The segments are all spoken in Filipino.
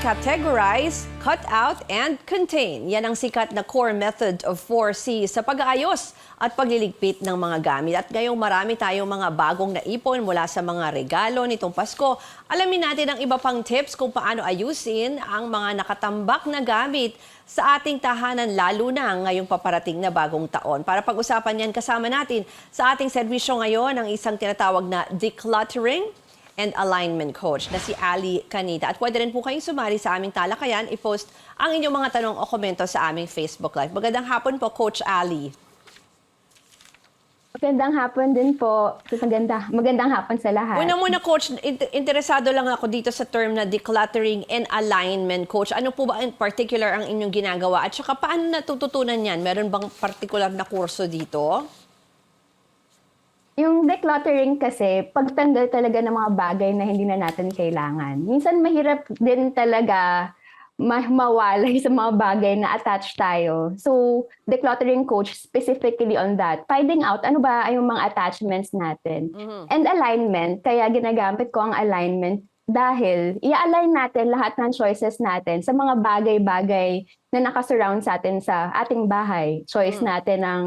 categorize, cut out, and contain. Yan ang sikat na core method of 4C sa pag-aayos at pagliligpit ng mga gamit. At ngayong marami tayong mga bagong naipon mula sa mga regalo nitong Pasko. Alamin natin ang iba pang tips kung paano ayusin ang mga nakatambak na gamit sa ating tahanan lalo na ngayong paparating na bagong taon. Para pag-usapan yan kasama natin sa ating serbisyo ngayon ang isang tinatawag na decluttering and alignment coach na si Ali Canita. At pwede rin po kayong sumali sa aming talakayan, i-post ang inyong mga tanong o komento sa aming Facebook Live. Magandang hapon po, Coach Ali. Magandang hapon din po. Maganda, magandang hapon sa lahat. Una muna, Coach, in- interesado lang ako dito sa term na decluttering and alignment, Coach. Ano po ba in particular ang inyong ginagawa? At saka paano natututunan yan? Meron bang particular na kurso dito? Yung decluttering kasi, pagtanggal talaga ng mga bagay na hindi na natin kailangan. Minsan mahirap din talaga ma- mawalay sa mga bagay na attached tayo. So, decluttering coach specifically on that. Finding out ano ba yung mga attachments natin. And alignment, kaya ginagamit ko ang alignment dahil i-align natin lahat ng choices natin sa mga bagay-bagay na nakasurround sa atin sa ating bahay. Choice natin ng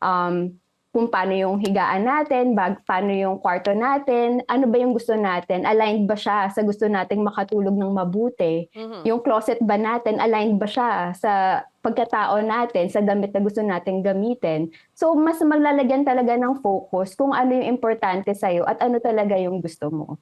um, kung paano yung higaan natin, bag, paano yung kwarto natin, ano ba yung gusto natin, aligned ba siya sa gusto nating makatulog ng mabuti, yung closet ba natin, aligned ba siya sa pagkatao natin, sa damit na gusto nating gamitin. So, mas maglalagyan talaga ng focus kung ano yung importante sa'yo at ano talaga yung gusto mo.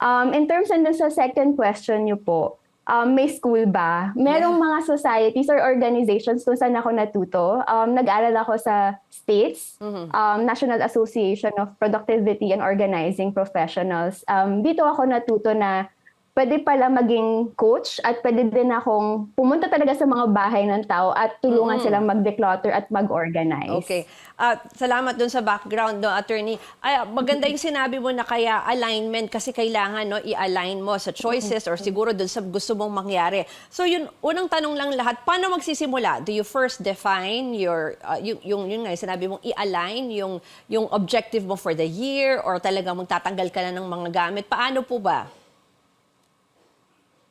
Um, in terms and sa second question niyo po, um, may school ba? Merong mga societies or organizations kung saan ako natuto. Um, nag-aral ako sa States, um, National Association of Productivity and Organizing Professionals. Um, dito ako natuto na pwede pala maging coach at pwede din akong pumunta talaga sa mga bahay ng tao at tulungan silang mag-declutter at mag-organize. Okay. At salamat dun sa background, no, attorney. Ay, maganda yung sinabi mo na kaya alignment kasi kailangan no, i-align mo sa choices or siguro dun sa gusto mong mangyari. So yun, unang tanong lang lahat, paano magsisimula? Do you first define your, uh, yung, yung, yun nga, sinabi mong i-align yung, yung objective mo for the year or talagang magtatanggal ka na ng mga gamit? Paano po ba?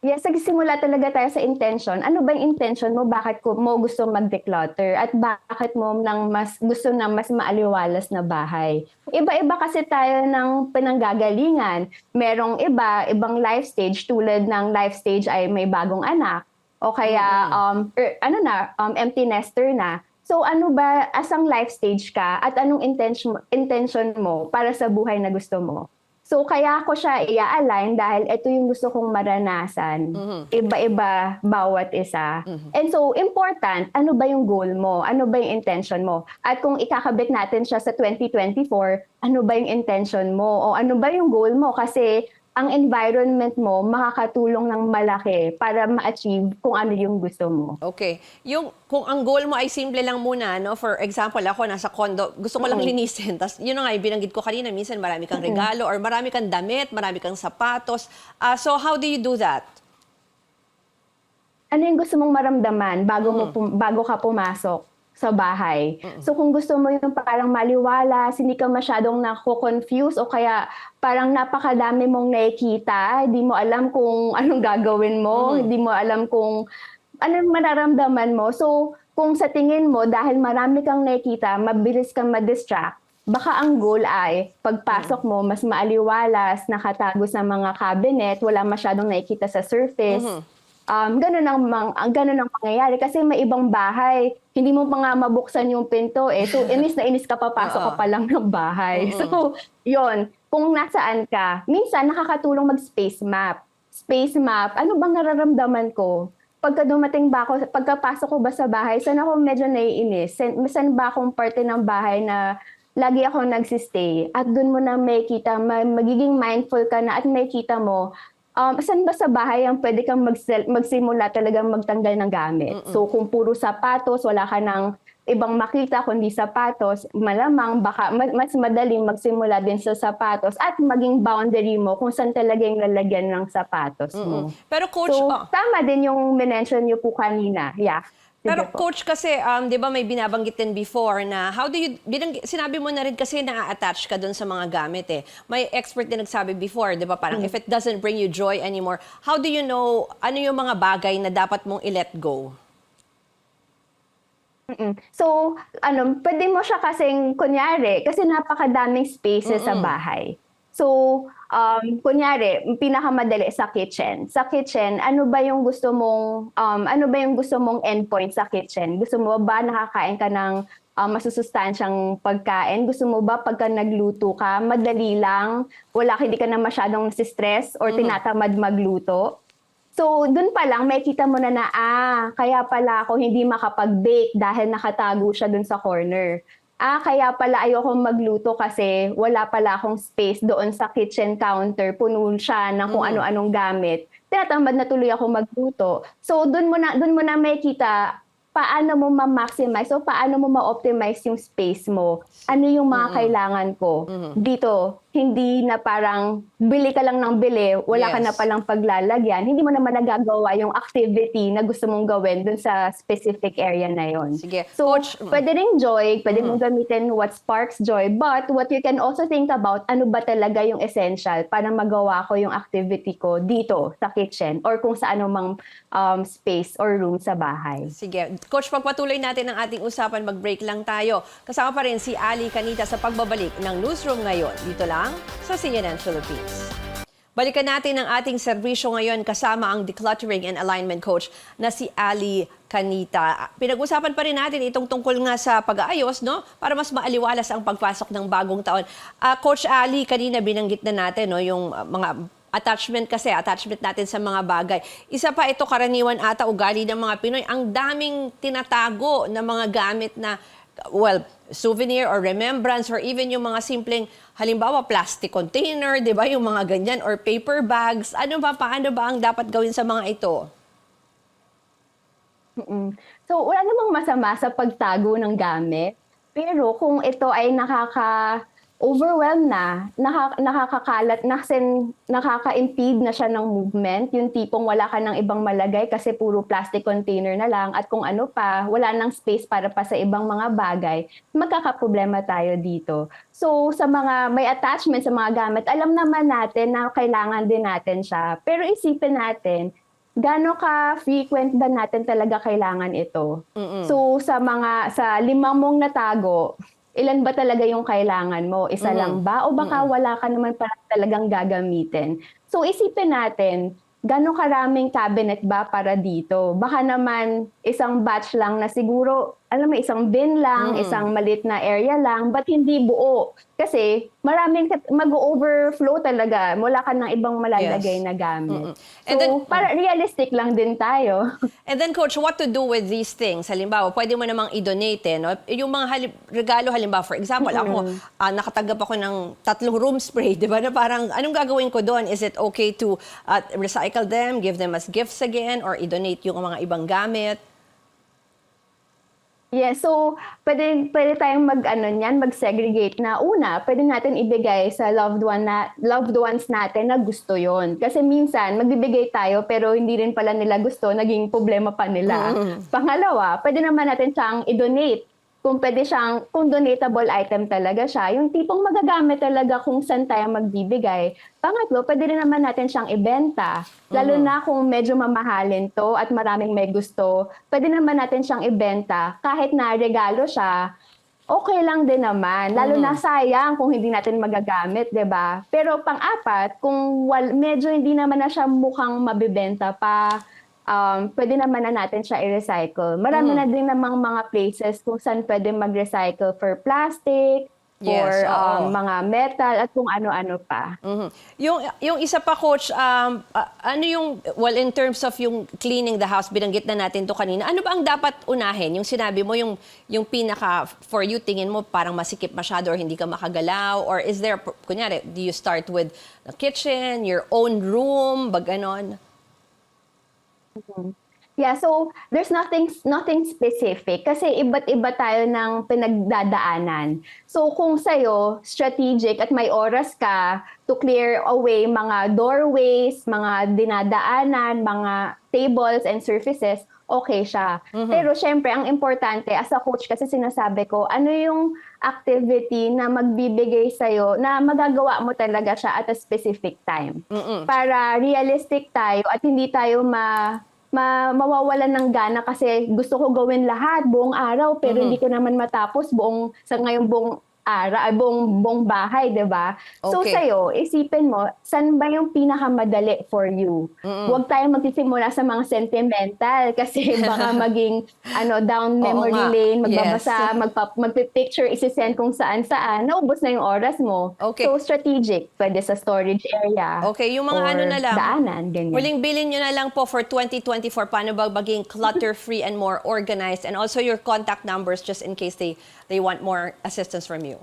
Yes, nagsimula talaga tayo sa intention. Ano ba yung intention mo? Bakit ko mo gusto mag-declutter? At bakit mo nang mas gusto na mas maaliwalas na bahay? Iba-iba kasi tayo ng pinanggagalingan. Merong iba, ibang life stage tulad ng life stage ay may bagong anak o kaya um er, ano na, um, empty nester na. So ano ba asang life stage ka at anong intention intention mo para sa buhay na gusto mo? So kaya ko siya i-align dahil ito yung gusto kong maranasan. Iba-iba bawat isa. And so important, ano ba yung goal mo? Ano ba yung intention mo? At kung ikakabit natin siya sa 2024, ano ba yung intention mo? O ano ba yung goal mo? Kasi ang environment mo makakatulong ng malaki para ma-achieve kung ano yung gusto mo. Okay. Yung kung ang goal mo ay simple lang muna, no? For example, ako nasa condo, gusto ko lang linisin. Tapos yun na nga, yung binanggit ko kanina, minsan marami kang regalo or marami kang damit, marami kang sapatos. Ah, so how do you do that? ano yung gusto mong maramdaman bago mo pum- bago ka pumasok sa bahay. So kung gusto mo yung parang maliwalas, hindi ka masyadong nako-confuse o kaya parang napakadami mong nakikita, hindi mo alam kung anong gagawin mo, hindi mo alam kung anong mararamdaman mo. So kung sa tingin mo dahil marami kang nakikita, mabilis kang ma-distract, baka ang goal ay pagpasok mo mas maaliwalas, nakatago sa mga cabinet, wala masyadong nakikita sa surface. Um, ganun ang, mang, ang ganun ang pangyayari kasi may ibang bahay, hindi mo pa nga mabuksan yung pinto eh. So inis na inis ka papasok ka pa lang ng bahay. So, yon kung nasaan ka, minsan nakakatulong mag-space map. Space map, ano bang nararamdaman ko? Pagka dumating ba ako, pagkapasok ko ba sa bahay, saan ako medyo naiinis? Saan, saan ba akong parte ng bahay na lagi ako nagsistay? At doon mo na makikita, ma- magiging mindful ka na at makikita mo, um, saan ba sa bahay ang pwede kang magsel- magsimula talagang magtanggal ng gamit? So kung puro sapatos, wala ka ng ibang makita kundi sapatos, malamang baka ma- mas madaling magsimula din sa sapatos at maging boundary mo kung saan talaga yung lalagyan ng sapatos mo. Pero coach, So, oh, tama din yung mention niyo po kanina. Yeah. Pero po. coach kasi, um, di ba may binabanggit din before na how do you, binang, sinabi mo na rin kasi na-attach ka dun sa mga gamit eh. May expert din nagsabi before, di ba parang Mm. if it doesn't bring you joy anymore, how do you know ano yung mga bagay na dapat mong i-let go? Mm. So, ano, pwede mo siya kasing, kunyari, kasi napakadaming spaces sa bahay. So, um, kunyari, pinakamadali sa kitchen. Sa kitchen, ano ba yung gusto mong, um, ano ba yung gusto mong endpoint sa kitchen? Gusto mo ba nakakain ka ng um, masusustansyang pagkain? Gusto mo ba pagka nagluto ka, madali lang, wala, hindi ka na masyadong stress or tinatamad magluto? So, dun pa lang, may kita mo na na, ah, kaya pala ako hindi makapag-bake dahil nakatago siya dun sa corner. Ah, kaya pala ayoko magluto kasi wala pala akong space doon sa kitchen counter. Puno siya ng kung ano-anong gamit. Tinatamad na tuloy ako magluto. So, dun mo na, dun mo na may kita paano mo ma-maximize o paano mo ma-optimize yung space mo. Ano yung mga kailangan ko dito. Hindi na parang bili ka lang ng bili, wala ka Yes. na palang paglalagyan. Hindi mo naman nagagawa yung activity na gusto mong gawin dun sa specific area na yon. Sige. So, Coach, mm. pwede rin joy, pwede mong gamitin what sparks joy, but what you can also think about, ano ba talaga yung essential para magawa ko yung activity ko dito sa kitchen or kung sa anumang um, space or room sa bahay. Sige. Coach, pagpatuloy natin ang ating usapan, mag-break lang tayo. Kasama pa rin si Ali Kanita sa pagbabalik ng newsroom ngayon. Dito lang sa CNN Philippines. Balikan natin ang ating serbisyo ngayon kasama ang decluttering and alignment coach na si Ali Kanita. Pinag-usapan pa rin natin itong tungkol nga sa pag-aayos, no? Para mas maaliwalas ang pagpasok ng bagong taon. Ah, coach Ali, kanina binanggit na natin, no, yung ah, mga attachment kasi, attachment natin sa mga bagay. Isa pa ito karaniwan ata ugali ng mga Pinoy. Ang daming tinatago na mga gamit na, well, souvenir or remembrance or even yung mga simpleng, halimbawa, plastic container, di ba? Yung mga ganyan or paper bags. Ano ba, paano ba ang dapat gawin sa mga ito? Mm. So, wala namang masama sa pagtago ng gamit. Pero kung ito ay nakaka overwhelm na, naka, nakakakalat na sin, nakaka-impede na siya ng movement, yung tipong wala ka ng ibang malagay kasi puro plastic container na lang at kung ano pa, wala nang space para pa sa ibang mga bagay, magkakaproblema tayo dito. So sa mga may attachment sa mga gamit, alam naman natin na kailangan din natin siya. Pero isipin natin, gaano ka frequent ba natin talaga kailangan ito? So sa mga sa limang mong natago, ilan ba talaga yung kailangan mo? Isa lang ba o baka wala ka naman para talagang gagamitin? So isipin natin, gaano karaming cabinet ba para dito? Baka naman isang batch lang na siguro, alam mo, isang bin lang, isang malit na area lang, but hindi buo. Kasi maraming mag-overflow talaga. Wala ka ng ibang malalagay Yes. na gamit. Mm-mm. So, And then- para realistic lang din tayo. And then, Coach, what to do with these things? Halimbawa, pwede mo namang i-donate, eh, no? Yung mga halim- regalo, halimbawa, for example, ako, ah, nakatanggap ako ng tatlong room spray, di ba? Na parang, anong gagawin ko doon? Is it okay to ah, recycle them, give them as gifts again, or i-donate yung mga ibang gamit? Yeah, so pwede, pwede tayong mag, ano niyan, mag-segregate na una, pwede natin ibigay sa loved, one na, loved ones natin na gusto yon Kasi minsan, magbibigay tayo pero hindi rin pala nila gusto, naging problema pa nila. Pangalawa, pwede naman natin siyang i-donate. Kung pwede siyang, kung donatable item talaga siya, yung tipong magagamit talaga kung saan tayo magbibigay. Pangatlo, pwede rin naman natin siyang ibenta. Lalo na kung medyo mamahalin to at maraming may gusto, pwede naman natin siyang ibenta kahit na regalo siya, okay lang din naman. Lalo na sayang kung hindi natin magagamit, 'di ba? Pero pang-apat, kung wal, medyo hindi naman na siya mukhang mabibenta pa, um, pwede naman na natin siya i-recycle. Marami na din namang mga places kung saan pwede mag-recycle for plastic, for Yes, oo. um, mga metal, at kung ano-ano pa. Mhm. Yung yung isa pa coach, um, ah, ano yung well in terms of yung cleaning the house binanggit na natin to kanina. Ano ba ang dapat unahin? Yung sinabi mo yung yung pinaka for you tingin mo parang masikip masyado or hindi ka makagalaw or is there kunyari do you start with the kitchen, your own room, bag ganon? Yeah, so there's nothing nothing specific kasi iba't iba tayo ng pinagdadaanan. So kung sa'yo, strategic at may oras ka to clear away mga doorways, mga dinadaanan, mga tables and surfaces, okay siya. Pero syempre, ang importante, as a coach kasi sinasabi ko, ano yung activity na magbibigay sa'yo na magagawa mo talaga siya at a specific time. Para realistic tayo at hindi tayo ma ma mawawalan ng gana kasi gusto ko gawin lahat buong araw pero hindi ko naman matapos buong sa ngayong buong araw, buong, buong bahay, 'di ba? So Okay. sa'yo, isipin mo, saan ba yung pinakamadali for you? Huwag tayong magsisimula sa mga sentimental kasi baka maging ano down Oo memory nga. lane, magbabasa, Yes. magpa, magpi-picture, isisend kung saan-saan, naubos na yung oras mo. Okay. So strategic, pwede sa storage area. Okay, yung mga ano na lang. Daanan, ganyan. Huling bilin nyo na lang po for 2024, paano ba maging clutter-free and more organized? And also your contact numbers just in case they, they want more assistance from you.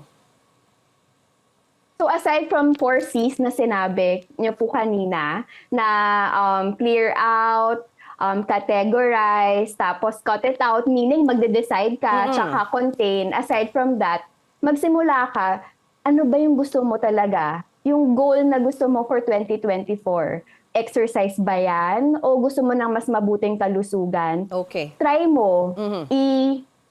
So aside from four C's na sinabi niyo po kanina, na um, clear out, um, categorize, tapos cut it out, meaning magde-decide ka, Mm-mm. tsaka contain. Aside from that, magsimula ka, ano ba yung gusto mo talaga? Yung goal na gusto mo for 2024? Exercise ba yan? O gusto mo ng mas mabuting kalusugan? Okay. try mo, Mhm.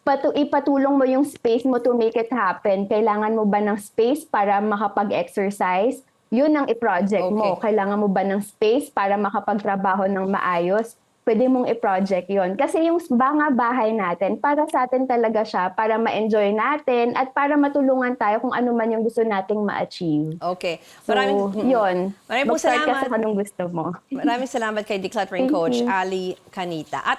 Ipatu- ipatulong mo yung space mo to make it happen. Kailangan mo ba ng space para makapag-exercise? Yun ang i-project mo. Okay. Kailangan mo ba ng space para makapagtrabaho ng maayos? Pwede mong i-project yon Kasi yung mga bahay natin, para sa atin talaga siya, para ma-enjoy natin at para matulungan tayo kung ano man yung gusto nating ma-achieve. Okay. So, mm. yun. Maraming po Mag-start ka salamat. sa anong gusto mo. Maraming salamat kay decluttering coach. Ali Canita. At